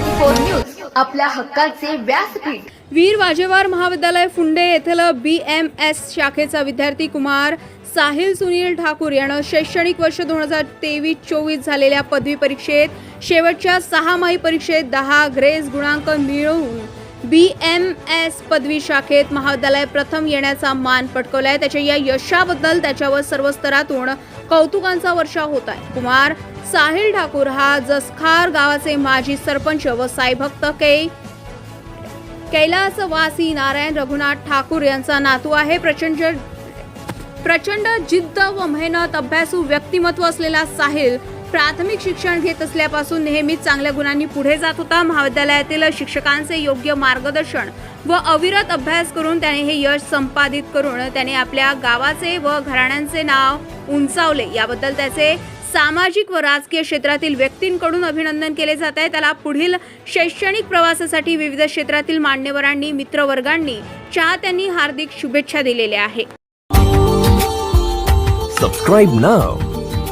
Four news आपल्या हक्काचे व्यासपीठ. वीर वाजेवार महाविद्यालय फुंडे येथील बी एम एस शाखेचा विद्यार्थी कुमार साहिल सुनील ठाकूर यानं शैक्षणिक वर्ष दोन हजार तेवीस चोवीस झालेल्या पदवी परीक्षेत शेवटच्या सहामाही परीक्षेत दहा ग्रेस गुणांक मिळवून बी एम एस पदवी शाखेत महाविद्यालय प्रथम येण्याचा मान पटकवलाय. त्याच्या या यशाबद्दल त्याच्यावर सर्व स्तरातून कौतुकांचा वर्षा होत आहे. कुमार साहिल ठाकूर हा जसखार गावाचे माजी सरपंच व साईभक्त कै कैलासवासी नारायण रघुनाथ ठाकूर यांचा नातू आहे. प्रचंड प्रचंड जिद्द व मेहनत अभ्यासू व्यक्तिमत्व असलेला साहिल प्राथमिक शिक्षण घेत असल्यापासून नेहमीच चांगल्या गुणांनी पुढे जात होता. महाविद्यालयातील शिक्षकांचे योग्य मार्गदर्शन व अविरत अभ्यास करून त्याने हे यश संपादित करून त्याने आपल्या गावाचे व घराण्यांचे नाव उंचावले. याबद्दल त्याचे सामाजिक व राजकीय क्षेत्रातील व्यक्तींकडून अभिनंदन केले जात आहे. त्याला पुढील शैक्षणिक प्रवासासाठी विविध क्षेत्रातील मान्यवरांनी मित्रवर्गांनी चाहत्यांनी हार्दिक शुभेच्छा दिलेल्या आहे subscribe now